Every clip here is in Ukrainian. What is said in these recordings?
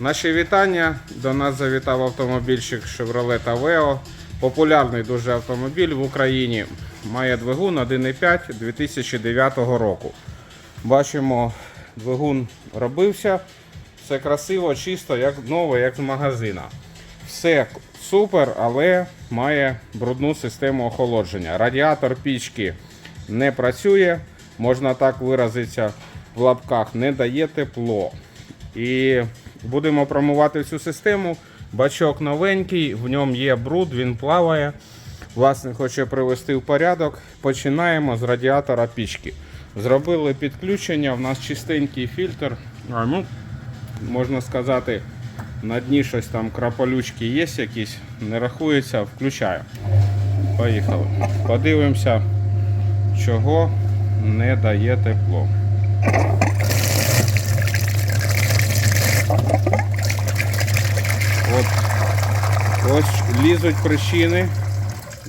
Наші вітання. До нас завітав автомобільщик Chevrolet Aveo. Популярний дуже автомобіль в Україні. Має двигун 1.5 2009 року. Бачимо, двигун робився. Все красиво, чисто, як нове, як з магазина. Все супер, але має брудну систему охолодження. Радіатор пічки не працює, можна так виразитися в лапках, не дає тепло. І будемо промивати цю систему. Бачок новенький, в ньому є бруд, він плаває. Власник хоче привести в порядок. Починаємо з радіатора пічки. Зробили підключення, в нас чистенький фільтр. А, ну, можна сказати, на дні щось там крапалючки є якісь, не рахується, включаю. Поїхали. Подивимося, чого не дає тепло. От, ось лізуть причини,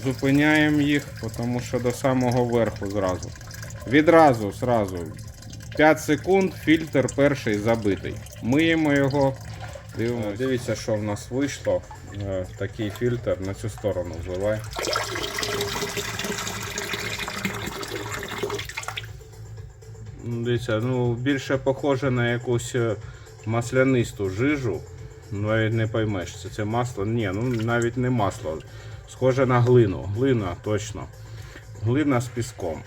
зупиняємо їх, тому що до самого верху зразу. Відразу, зразу. 5 секунд, фільтр перший забитий. Миємо його. Дивимося. Дивіться, що в нас вийшло. Е, Такий фільтр на цю сторону вливай. Ну, Дивіться, ну більше похоже на якусь е, маслянисту жижу. Навіть не поймеш, це, це масло. Ні, ну навіть не масло. Схоже на глину. Глина точно. Глина з піском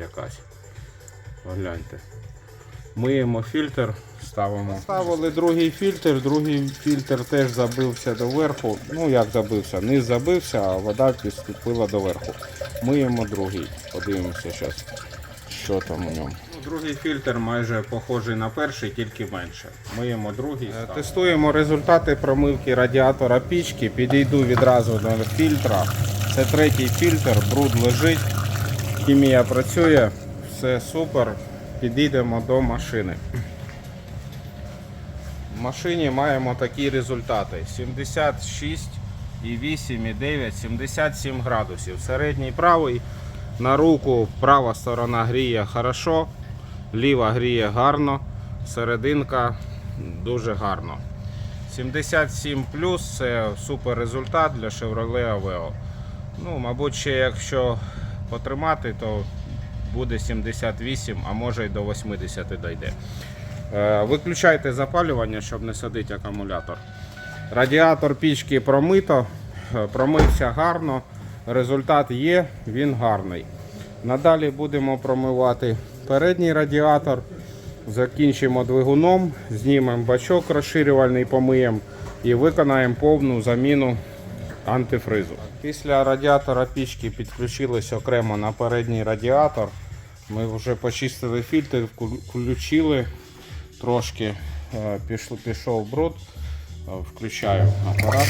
якась. Погляньте. Миємо фільтр, ставимо. Ставили другий фільтр, другий фільтр теж забився доверху. Ну як забився, низ забився, а вода підступила доверху. Миємо другий. Подивимося зараз, що там у ньому. Другий фільтр майже похожий на перший, тільки менше. Миємо другий. Е, Тестуємо результати промивки радіатора пічки. Підійду відразу до фільтра. Це третій фільтр, бруд лежить. Хімія працює, все супер. Підійдемо до машини. В машині маємо такі результати: 76,8,9, 77 градусів. Середній правий. На руку права сторона гріє хорошо, ліва гріє гарно, серединка дуже гарно. 77 плюс це супер результат для Chevrolet Aveo. Ну, мабуть, ще якщо потримати, то буде 78, а може й до 80 дійде. Е, Виключайте запалювання, щоб не садити акумулятор. Радіатор пічки промито, е, промився гарно. Результат є, він гарний. Надалі будемо промивати передній радіатор. Закінчимо двигуном, знімемо бачок розширювальний, помиємо і виконаємо повну заміну антифризу. Після радіатора пічки підключились окремо на передній радіатор. Ми вже почистили фільтр, включили трошки, е, пішов бруд. Е, Включаю апарат.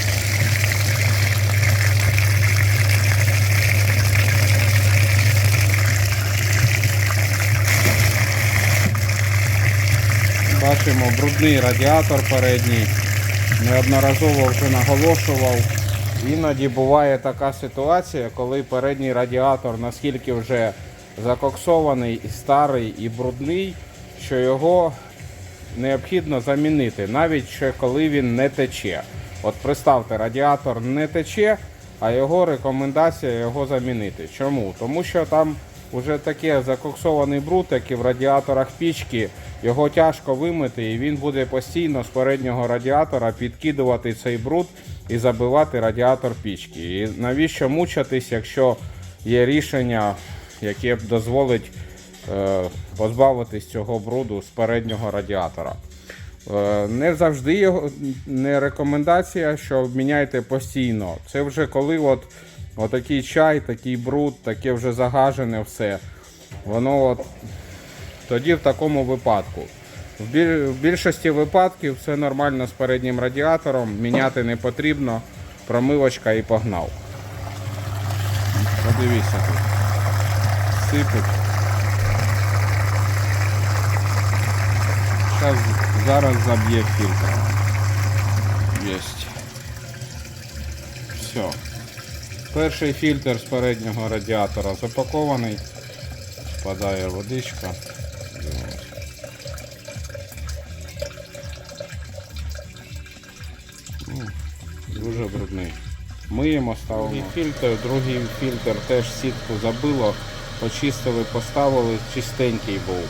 Бачимо брудний радіатор передній. Неодноразово вже наголошував. Іноді буває така ситуація, коли передній радіатор наскільки вже закоксований і старий і брудний, що його необхідно замінити, навіть ще коли він не тече. От представте, радіатор не тече, а його рекомендація його замінити. Чому? Тому що там вже таке закоксований бруд, як і в радіаторах пічки, його тяжко вимити, і він буде постійно з переднього радіатора підкидувати цей бруд і забивати радіатор пічки. І навіщо мучатись, якщо є рішення, яке б дозволить е, позбавитись цього бруду з переднього радіатора. Е, Не завжди його не рекомендація, що міняйте постійно. Це вже коли от, отакий чай, такий бруд, таке вже загажене все. Воно от тоді в такому випадку. В біль- в більшості випадків все нормально з переднім радіатором, міняти не потрібно, промивочка і погнав. Подивіться тут. Сипить. Зараз заб'є фільтр. Єсть. Все. Перший фільтр з переднього радіатора запакований. Спадає водичка. Ну, Дуже брудний. Миємо, ставимо. Другий фільтр, другий фільтр теж сітку забило, почистили, поставили, чистенький був.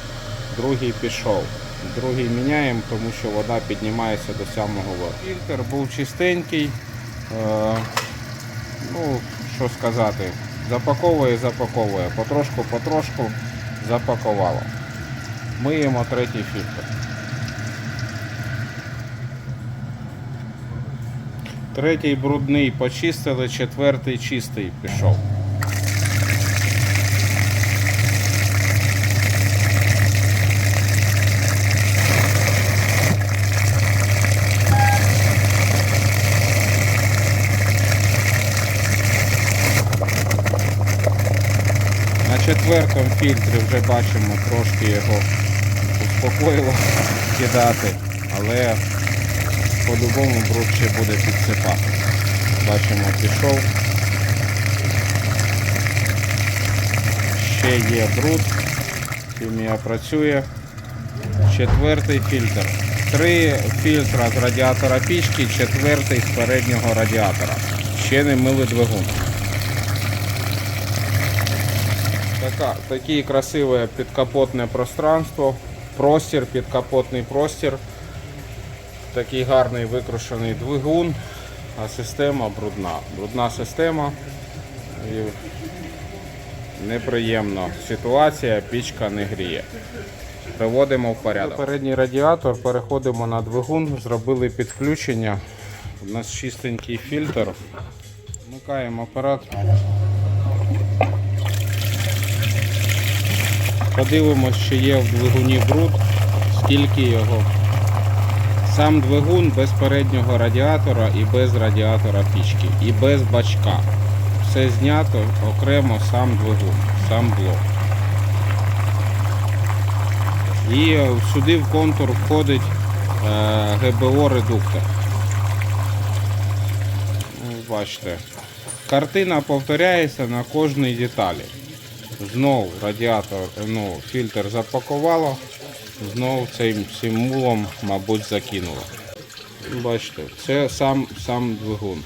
Другий пішов. Другий міняємо, тому що вода піднімається до самого верху. Фільтр був чистенький. Ну, що сказати, запаковує, запаковує. Потрошку, потрошку запакувало. Миємо третій фільтр. Третій брудний почистили, четвертий чистий пішов. На четвертому фільтрі вже бачимо трошки його успокоїло кидати, але по-любому бруд ще буде підсипати. Бачимо, пішов. Ще є бруд. Хімія працює. Четвертий фільтр. Три фільтра з радіатора пічки, четвертий з переднього радіатора. Ще не мили двигун. Така, таке красиве підкапотне пространство. Простір, підкапотний простір. Такий гарний викрушений двигун, а система брудна. Брудна система. І неприємна ситуація, пічка не гріє. Приводимо в порядок. Передній радіатор, переходимо на двигун, зробили підключення. У нас чистенький фільтр. Вмикаємо апарат. Подивимось, чи є в двигуні бруд, скільки його. Сам двигун без переднього радіатора і без радіатора пічки, і без бачка. Все знято окремо сам двигун, сам блок. І сюди в контур входить е, ГБО редуктор. Ну, Бачите. Картина повторяється на кожній деталі. Знов радіатор, ну, фільтр запакувало, знов цим, цим мулом, мабуть, закинуло. Бачите, це сам, сам двигун.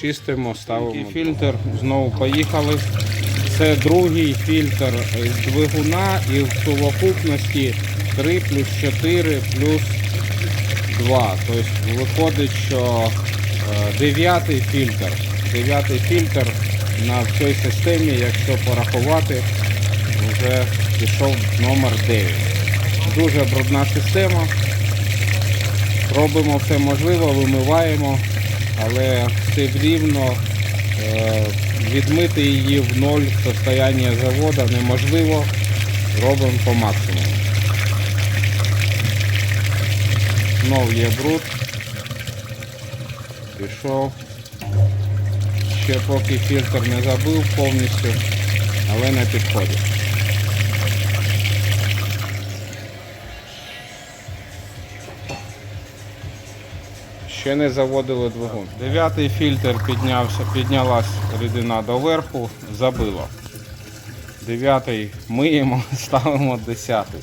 Чистимо, ставимо фільтр, знову поїхали. Це другий фільтр з двигуна і в сукупності 3 плюс 4 плюс 2. Тобто виходить, що е, дев'ятий фільтр. Дев'ятий фільтр на цій системі, якщо порахувати, вже пішов номер 9. Дуже брудна система. Робимо все можливе, вимиваємо, але все рівно е, відмити її в ноль состояння заводу неможливо. Робимо по максимуму. Знов є бруд. Пішов. Ще поки фільтр не забив повністю, але на підході. Ще не заводили двигун. Дев'ятий фільтр піднявся, піднялась рідина доверху, забило. Дев'ятий миємо, ставимо десятий.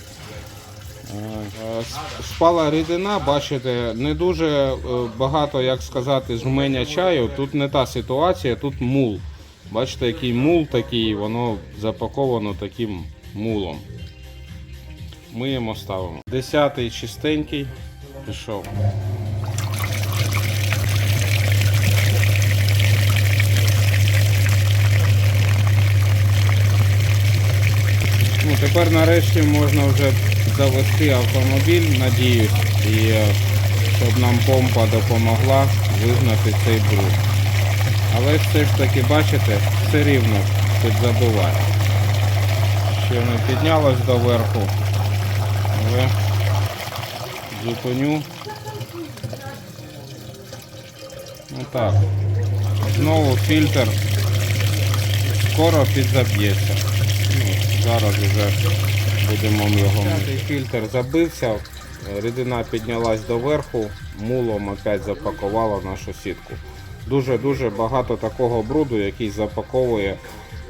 Е, Спала рідина, бачите, не дуже е, багато, як сказати, жменя чаю. Тут не та ситуація, тут мул. Бачите, який мул такий, воно запаковано таким мулом. Миємо, ставимо. Десятий чистенький. Пішов. Ну, тепер нарешті можна вже завести автомобіль, надіюсь, і е, щоб нам помпа допомогла вигнати цей бруд. Але все ж таки, бачите, все рівно підзабиває. Ще не піднялось доверху, але зупиню. Отак. Знову фільтр скоро підзаб'ється. Ну, зараз вже будемо його. П'ятий фільтр забився, рідина піднялась доверху, мулом опять запакувала нашу сітку. Дуже-дуже багато такого бруду, який запаковує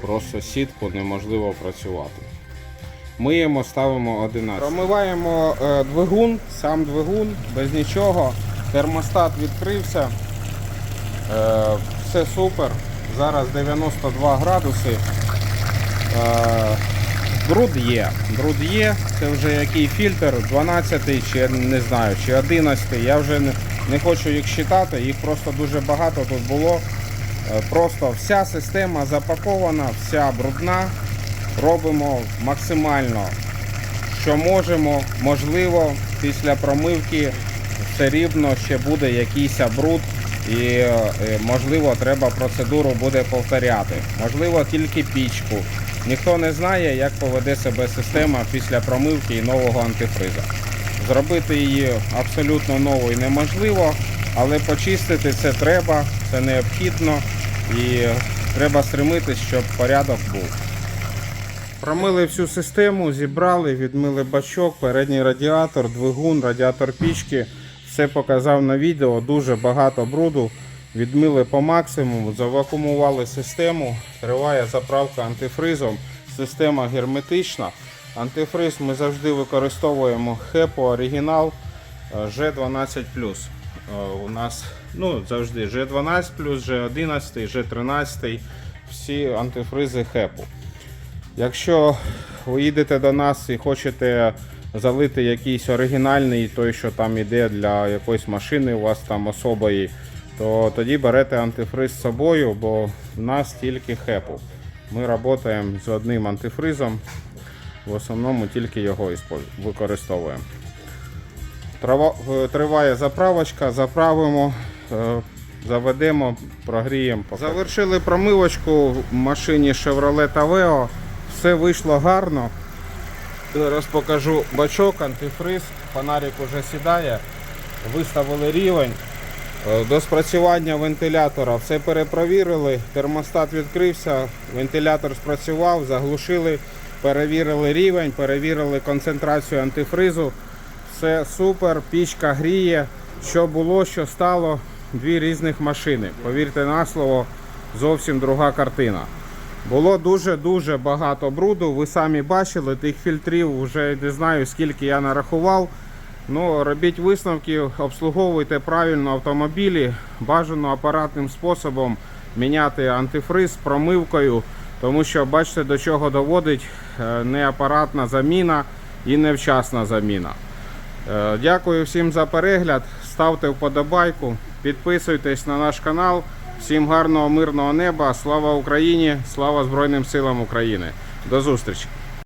просто сітку, неможливо працювати. Миємо, ставимо 11. Промиваємо е, двигун, сам двигун, без нічого. Термостат відкрився. Е, все супер. Зараз 92 градуси. Е, бруд є. Бруд є. Це вже який фільтр, 12 чи не знаю, чи 11. Я вже не, не хочу їх считати, їх просто дуже багато тут було. Е, Просто вся система запакована, вся брудна. Робимо максимально, що можемо. Можливо, після промивки все рівно ще буде якийсь бруд. І е, можливо треба процедуру буде повторяти. Можливо, тільки пічку. Ніхто не знає, як поведе себе система після промивки і нового антифриза. Зробити її абсолютно новою неможливо, але почистити це треба, це необхідно і треба стремитись, щоб порядок був. Промили всю систему, зібрали, відмили бачок, передній радіатор, двигун, радіатор пічки. Все показав на відео, дуже багато бруду. Відмили по максимуму, завакумували систему. Триває заправка антифризом. Система герметична. Антифриз ми завжди використовуємо HEPO оригінал е, G12. Е, У нас ну, завжди G12, G11, G13. Всі антифризи HEPO. Якщо ви їдете до нас і хочете залити якийсь оригінальний, той, що там іде для якоїсь машини, у вас там особої, то тоді берете антифриз з собою, бо в нас тільки хепу. Ми працюємо з одним антифризом, в основному тільки його використовуємо. Е, Триває заправочка, заправимо, е, заведемо, прогріємо. Завершили промивочку в машині Chevrolet Aveo. Все вийшло гарно. Зараз покажу бачок, антифриз, фонарик уже сідає. Виставили рівень. Е, До спрацювання вентилятора все перепровірили, термостат відкрився, вентилятор спрацював, заглушили, перевірили рівень, перевірили концентрацію антифризу. Все супер, пічка гріє. Що було, що стало, дві різних машини. Повірте на слово, зовсім друга картина. Було дуже-дуже багато бруду. Ви самі бачили, тих фільтрів вже не знаю скільки я нарахував. Ну, робіть висновки, обслуговуйте правильно автомобілі, бажано апаратним способом міняти антифриз промивкою, тому що бачите до чого доводить е, неапаратна заміна і невчасна заміна. Е, Дякую всім за перегляд. Ставте вподобайку, підписуйтесь на наш канал. Всім гарного мирного неба. Слава Україні! Слава Збройним силам України! До зустрічі!